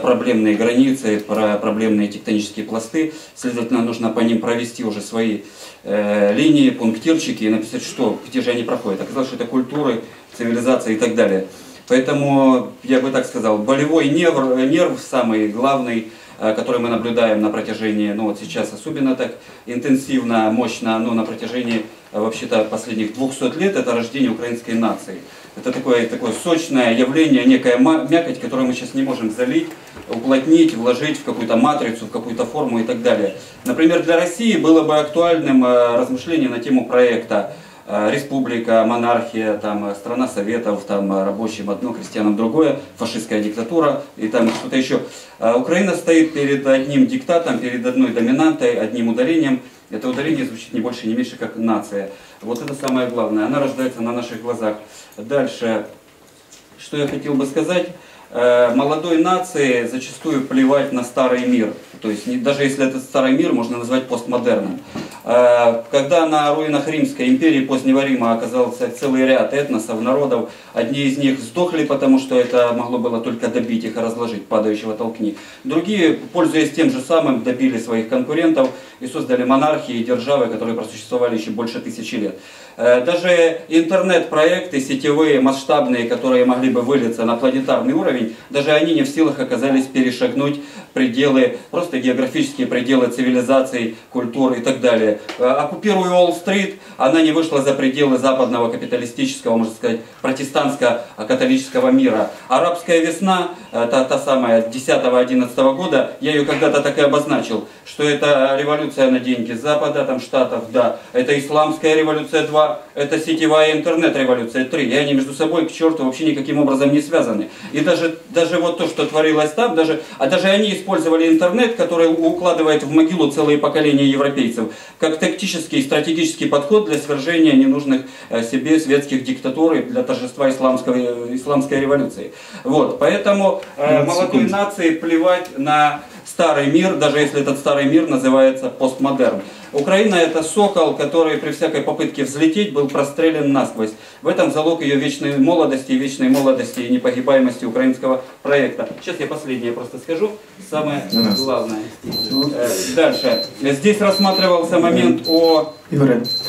проблемные границы, про проблемные тектонические пласты. Следовательно, нужно по ним провести уже свои э, линии, пунктирчики и написать, что, где же они проходят. Оказалось, что это культуры, цивилизация и так далее. Поэтому, я бы так сказал, болевой нерв, нерв самый главный, который мы наблюдаем на протяжении, ну вот сейчас особенно так интенсивно, мощно, но на протяжении э, вообще-то последних 200 лет, это рождение украинской нации. Это такое, такое сочное явление, некая мякоть, которую мы сейчас не можем залить, уплотнить, вложить в какую-то матрицу, в какую-то форму и так далее. Например, для России было бы актуальным э, размышление на тему проекта э, республика, монархия, там, э, страна советов, там, рабочим одно, крестьянам другое, фашистская диктатура и там что-то еще. Украина стоит перед одним диктатом, перед одной доминантой, одним ударением. Это ударение звучит не больше, не меньше, как нация. Вот это самое главное. Она рождается на наших глазах. Дальше, что я хотел бы сказать. Э, молодой нации зачастую плевать на старый мир. То есть даже если этот старый мир можно назвать постмодерном. Э, когда на руинах Римской империи позднего Рима оказался целый ряд этносов, народов, одни из них сдохли, потому что это могло было только добить их и разложить, падающего толкни. Другие, пользуясь тем же самым, добили своих конкурентов и создали монархии и державы, которые просуществовали еще больше тысячи лет. Э, даже интернет-проекты сетевые, масштабные, которые могли бы вылиться на планетарный уровень, даже они не в силах оказались перешагнуть пределы, просто географические пределы цивилизаций, культуры и так далее. Э, оккупируя Уолл-стрит, она не вышла за пределы западного капиталистического, можно сказать, протестантско-католического мира. Арабская весна, э, та, та самая 10-11 года, я ее когда-то так и обозначил, что это революция на деньги Запада, там Штатов, да, это исламская революция 2, это сетевая интернет-революция 3, и они между собой к черту вообще никаким образом не связаны. И даже, даже вот то, что творилось там, даже, а даже они использовали интернет, который укладывает в могилу целые поколения европейцев, как тактический и стратегический подход для свержения ненужных э, себе светских диктатур и для торжества исламского, э, исламской революции. Вот, поэтому э, молодой нации плевать на старый мир, даже если этот старый мир называется постмодерн. Украина это сокол, который при всякой попытке взлететь был прострелен насквозь. В этом залог ее вечной молодости, вечной молодости и непогибаемости украинского проекта. Сейчас я последнее просто скажу, самое главное. Э, дальше. Здесь рассматривался момент о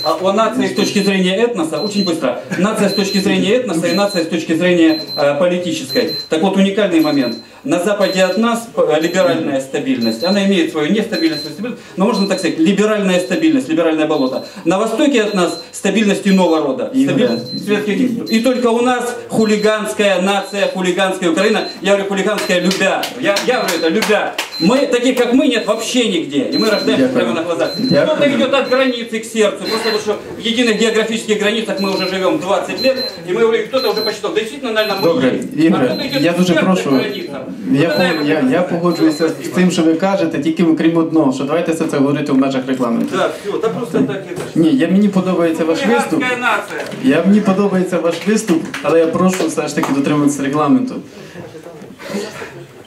а о нации с точки зрения этноса, очень быстро, нация с точки зрения этноса и нация с точки зрения э, политической. Так вот, уникальный момент. На западе от нас э, либеральная стабильность, она имеет свою нестабильность, свою стабильность, но можно так сказать, либеральная стабильность, либеральное болото. На востоке от нас стабильность иного рода, стабильность светских И только у нас хулиганская нация, хулиганская Украина, я говорю хулиганская любя, я, я говорю это любя. Мы, таких как мы, нет вообще нигде, и мы рождаемся прямо на глазах. Кто-то идет от границы к сердцу, просто потому что в единых географических границах мы уже живем 20 лет, и мы кто-то уже посчитал, действительно, наверное, мы Добре, Ігоре, я дуже прошу, я, я, я погоджуюся з тим, що ви кажете, тільки окрім одного, що давайте все це говорити в межах реклами. Так, все, та просто так і Ні, я, мені подобається ваш виступ. нація. Я, мені подобається ваш виступ, але я прошу все ж таки дотримуватися регламенту.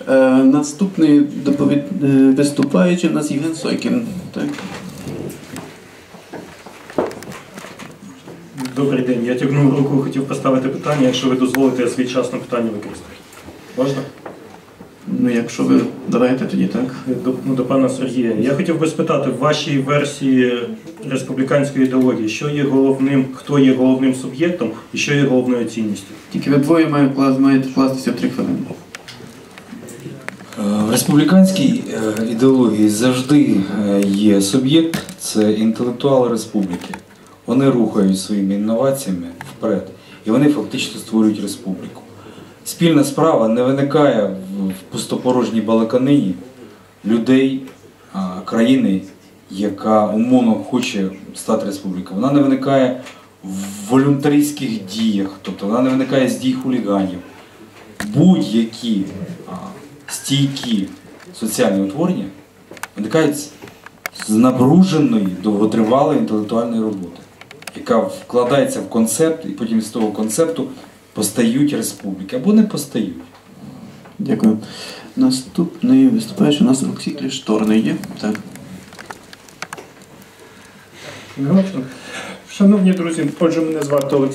Е, наступний доповід... е, виступаючий у нас Євген Сойкін. Так. Добрий день. Я тягнув руку, хотів поставити питання. Якщо ви дозволите, я свій час на питання використаю. Можна? Ну, якщо ви давайте тоді так. До, ну, до пана Сергія. Я хотів би спитати, в вашій версії республіканської ідеології, що є головним, хто є головним суб'єктом і що є головною цінністю? Тільки ви двоє маєте вкластися в три хвилини. Республіканській е, ідеології завжди е, є суб'єкт, це інтелектуали республіки. Вони рухають своїми інноваціями вперед, і вони фактично створюють республіку. Спільна справа не виникає в- пустопорожній балаканині людей, країни, яка умовно хоче стати республікою. Вона не виникає в волюнтаристських діях, тобто вона не виникає з дій хуліганів. Будь-які стійкі соціальні утворення виникають з- напруженої довготривалої інтелектуальної роботи, яка вкладається в концепт, і потім з того концепту постають республіки або не постають. Дякую. Наступний виступаючий у нас Олексій Клішторний є. Так. Шановні друзі, отже, мене звати Олексій.